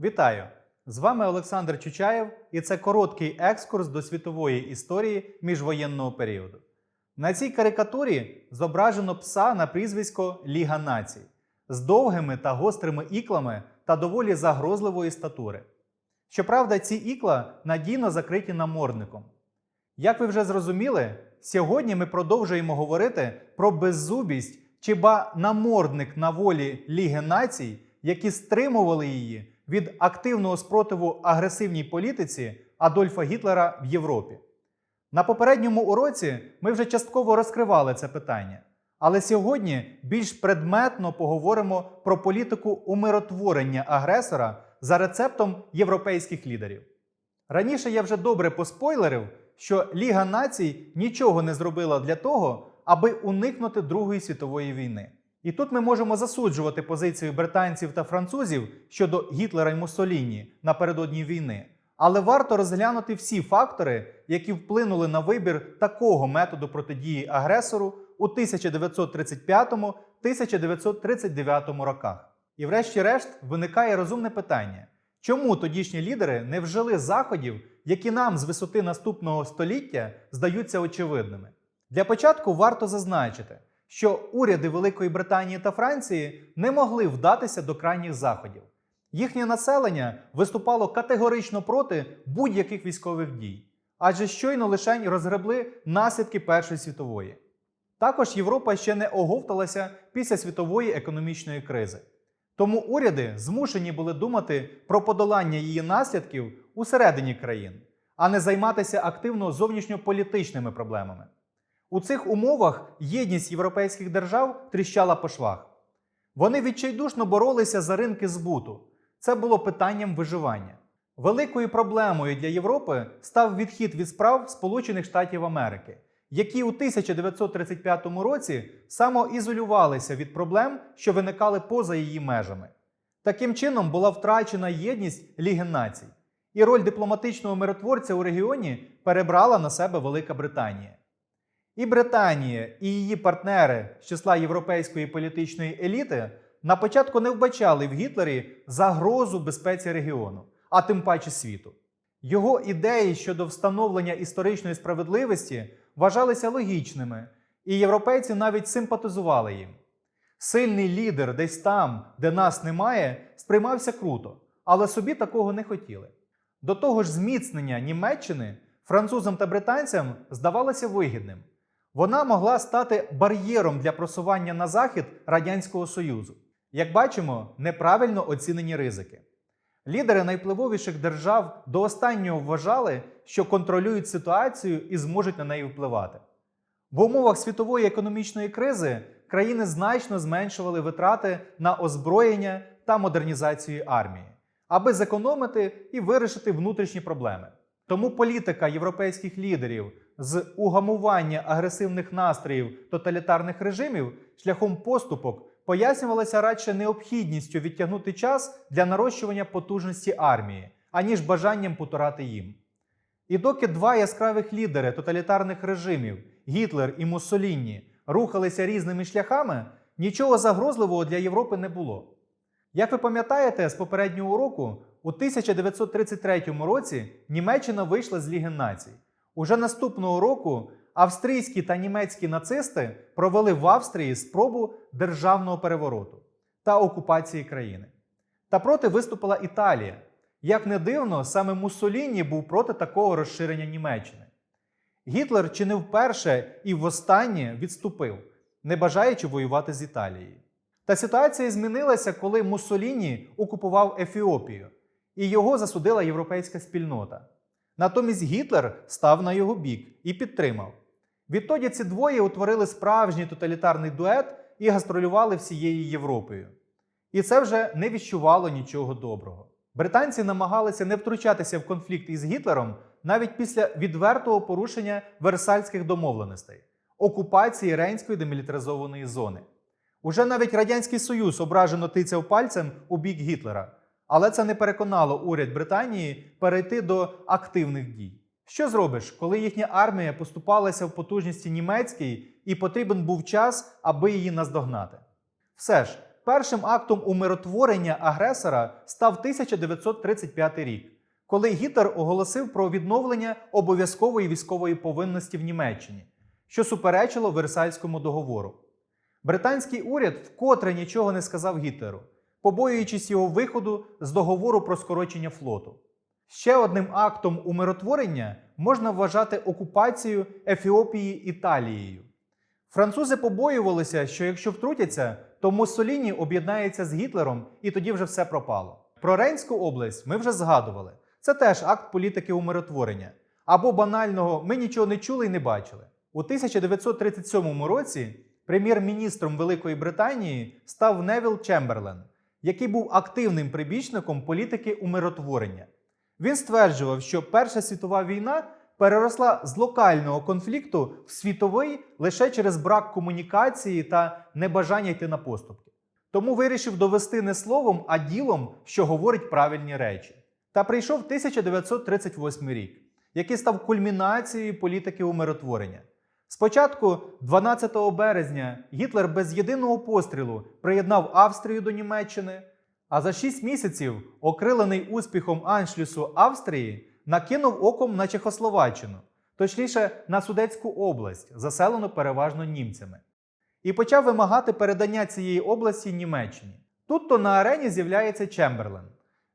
Вітаю! З вами Олександр Чучаєв, і це короткий екскурс до світової історії міжвоєнного періоду. На цій карикатурі зображено пса на прізвисько Ліга націй з довгими та гострими іклами та доволі загрозливої статури. Щоправда, ці ікла надійно закриті намордником. Як ви вже зрозуміли, сьогодні ми продовжуємо говорити про беззубість чи ба намордник на волі Ліги націй, які стримували її від активного спротиву агресивній політиці Адольфа Гітлера в Європі. На попередньому уроці ми вже частково розкривали це питання. Але сьогодні більш предметно поговоримо про політику умиротворення агресора за рецептом європейських лідерів. Раніше я вже добре поспойлерив, що Ліга націй нічого не зробила для того, аби уникнути Другої світової війни. І тут ми можемо засуджувати позицію британців та французів щодо Гітлера і Муссоліні напередодні війни. Але варто розглянути всі фактори, які вплинули на вибір такого методу протидії агресору у 1935-1939 роках. І врешті-решт виникає розумне питання: чому тодішні лідери не вжили заходів, які нам з висоти наступного століття здаються очевидними? Для початку варто зазначити, що уряди Великої Британії та Франції не могли вдатися до крайніх заходів. Їхнє населення виступало категорично проти будь-яких військових дій, адже щойно лишень розгребли наслідки Першої світової. Також Європа ще не оговталася після світової економічної кризи. Тому уряди змушені були думати про подолання її наслідків усередині країн, а не займатися активно зовнішньополітичними проблемами. У цих умовах єдність європейських держав тріщала по швах. Вони відчайдушно боролися за ринки збуту. Це було питанням виживання. Великою проблемою для Європи став відхід від справ Сполучених Штатів Америки, які у 1935 році самоізолювалися від проблем, що виникали поза її межами. Таким чином була втрачена єдність Ліги націй, і роль дипломатичного миротворця у регіоні перебрала на себе Велика Британія. І Британія, і її партнери з числа європейської політичної еліти на початку не вбачали в Гітлері загрозу безпеці регіону, а тим паче світу. Його ідеї щодо встановлення історичної справедливості вважалися логічними, і європейці навіть симпатизували їм. Сильний лідер десь там, де нас немає, сприймався круто, але собі такого не хотіли. До того ж, зміцнення Німеччини французам та британцям здавалося вигідним. Вона могла стати бар'єром для просування на захід Радянського Союзу. Як бачимо, неправильно оцінені ризики. Лідери найвпливовіших держав до останнього вважали, що контролюють ситуацію і зможуть на неї впливати. В умовах світової економічної кризи країни значно зменшували витрати на озброєння та модернізацію армії, аби зекономити і вирішити внутрішні проблеми. Тому політика європейських лідерів з угамування агресивних настроїв тоталітарних режимів шляхом поступок пояснювалася радше необхідністю відтягнути час для нарощування потужності армії, аніж бажанням потурати їм. І доки два яскравих лідери тоталітарних режимів Гітлер і Муссоліні рухалися різними шляхами, нічого загрозливого для Європи не було. Як ви пам'ятаєте з попереднього року, у 1933 році Німеччина вийшла з Ліги націй. Уже наступного року австрійські та німецькі нацисти провели в Австрії спробу державного перевороту та окупації країни. Та проти виступила Італія. Як не дивно, саме Муссоліні був проти такого розширення Німеччини. Гітлер чи не вперше і востаннє відступив, не бажаючи воювати з Італією. Та ситуація змінилася, коли Муссоліні окупував Ефіопію, і його засудила європейська спільнота. Натомість Гітлер став на його бік і підтримав. Відтоді ці двоє утворили справжній тоталітарний дует і гастролювали всією Європою. І це вже не відчувало нічого доброго. Британці намагалися не втручатися в конфлікт із Гітлером навіть після відвертого порушення Версальських домовленостей, окупації Рейнської демілітаризованої зони. Уже навіть Радянський Союз ображено тицяв пальцем у бік Гітлера, але це не переконало уряд Британії перейти до активних дій. Що зробиш, коли їхня армія поступалася в потужності німецькій і потрібен був час, аби її наздогнати? Все ж, першим актом умиротворення агресора став 1935 рік, коли Гітлер оголосив про відновлення обов'язкової військової повинності в Німеччині, що суперечило Версальському договору. Британський уряд вкотре нічого не сказав Гітлеру, побоюючись його виходу з договору про скорочення флоту. Ще одним актом умиротворення можна вважати окупацію Ефіопії Італією. Французи побоювалися, що якщо втрутяться, то Муссоліні об'єднається з Гітлером і тоді вже все пропало. Про Рейнську область ми вже згадували. Це теж акт політики умиротворення. Або банального ми нічого не чули і не бачили. У 1937 році прем'єр-міністром Великої Британії став Невіл Чемберлен, який був активним прибічником політики умиротворення. Він стверджував, що Перша світова війна переросла з локального конфлікту в світовий лише через брак комунікації та небажання йти на поступки. Тому вирішив довести не словом, а ділом, що говорить правильні речі. Та прийшов 1938 рік, який став кульмінацією політики умиротворення. Спочатку, 12 березня, Гітлер без єдиного пострілу приєднав Австрію до Німеччини, а за 6 місяців, окрилений успіхом Аншлюсу Австрії, накинув оком на Чехословаччину, точніше на Судетську область, заселену переважно німцями, і почав вимагати передання цієї області Німеччині. Тут то на арені з'являється Чемберлен.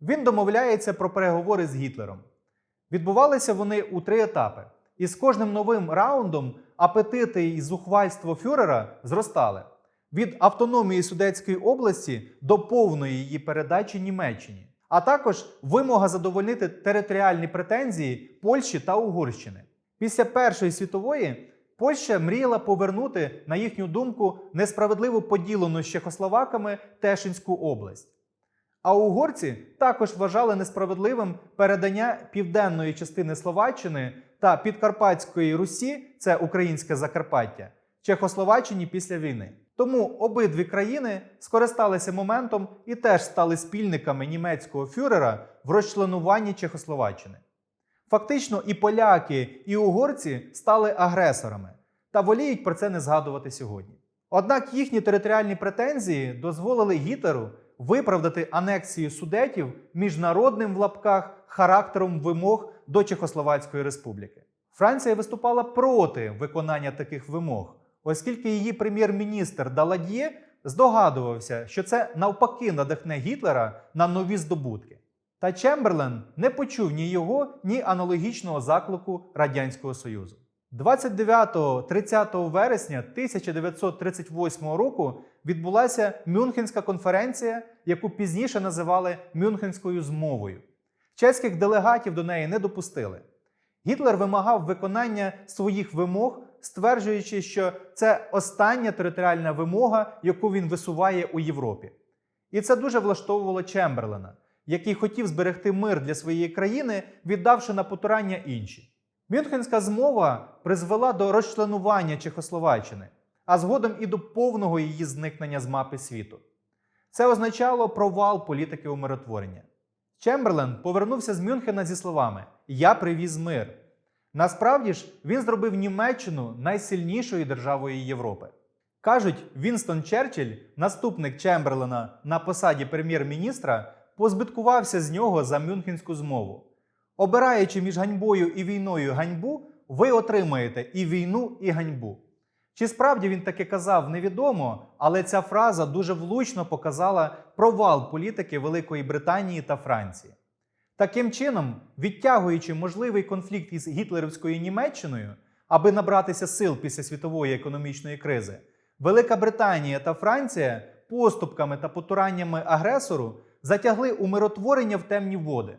Він домовляється про переговори з Гітлером. Відбувалися вони у три етапи, і з кожним новим раундом апетити і зухвальство фюрера зростали від автономії Судетської області до повної її передачі Німеччині, а також вимога задовольнити територіальні претензії Польщі та Угорщини. Після Першої світової Польща мріяла повернути, на їхню думку, несправедливо поділену з чехословаками Тешинську область. А угорці також вважали несправедливим передання південної частини Словаччини та Підкарпатської Русі, це українське Закарпаття, Чехословаччині після війни. Тому обидві країни скористалися моментом і теж стали спільниками німецького фюрера в розчленуванні Чехословаччини. Фактично, і поляки, і угорці стали агресорами та воліють про це не згадувати сьогодні. Однак їхні територіальні претензії дозволили Гітлеру виправдати анексію судетів міжнародним в лапках характером вимог до Чехословацької республіки. Франція виступала проти виконання таких вимог, оскільки її прем'єр-міністр Даладьє здогадувався, що це навпаки надихне Гітлера на нові здобутки. Та Чемберлен не почув ні його, ні аналогічного заклику Радянського Союзу. 29-30 вересня 1938 року відбулася Мюнхенська конференція, яку пізніше називали Мюнхенською змовою. Чеських делегатів до неї не допустили. Гітлер вимагав виконання своїх вимог, стверджуючи, що це остання територіальна вимога, яку він висуває у Європі. І це дуже влаштовувало Чемберлена, який хотів зберегти мир для своєї країни, віддавши на потурання інші. Мюнхенська змова призвела до розчленування Чехословаччини, а згодом і до повного її зникнення з мапи світу. Це означало провал політики умиротворення. Чемберлен повернувся з Мюнхена зі словами Я привіз мир. Насправді ж, він зробив Німеччину найсильнішою державою Європи. Кажуть, Вінстон Черчилль, наступник Чемберлена на посаді прем'єр-міністра, позбиткувався з нього за Мюнхенську змову. Обираючи між ганьбою і війною ганьбу, ви отримаєте і війну, і ганьбу. Чи справді він таки казав, невідомо, але ця фраза дуже влучно показала провал політики Великої Британії та Франції. Таким чином, відтягуючи можливий конфлікт із гітлерівською Німеччиною, аби набратися сил після світової економічної кризи, Велика Британія та Франція поступками та потураннями агресору затягли умиротворення в темні води.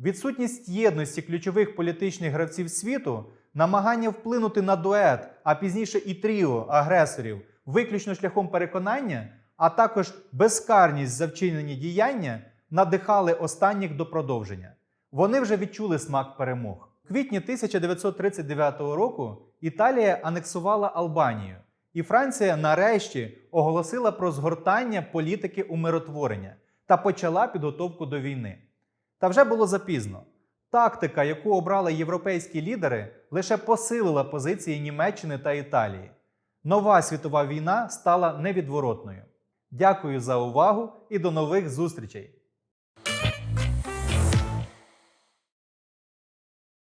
Відсутність єдності ключових політичних гравців світу, намагання вплинути на дует, а пізніше і тріо агресорів, виключно шляхом переконання, а також безкарність за вчинені діяння надихали останніх до продовження. Вони вже відчули смак перемог. У квітні 1939 року Італія анексувала Албанію, і Франція нарешті оголосила про згортання політики умиротворення та почала підготовку до війни. Та вже було запізно. Тактика, яку обрали європейські лідери, лише посилила позиції Німеччини та Італії. Нова світова війна стала невідворотною. Дякую за увагу і до нових зустрічей!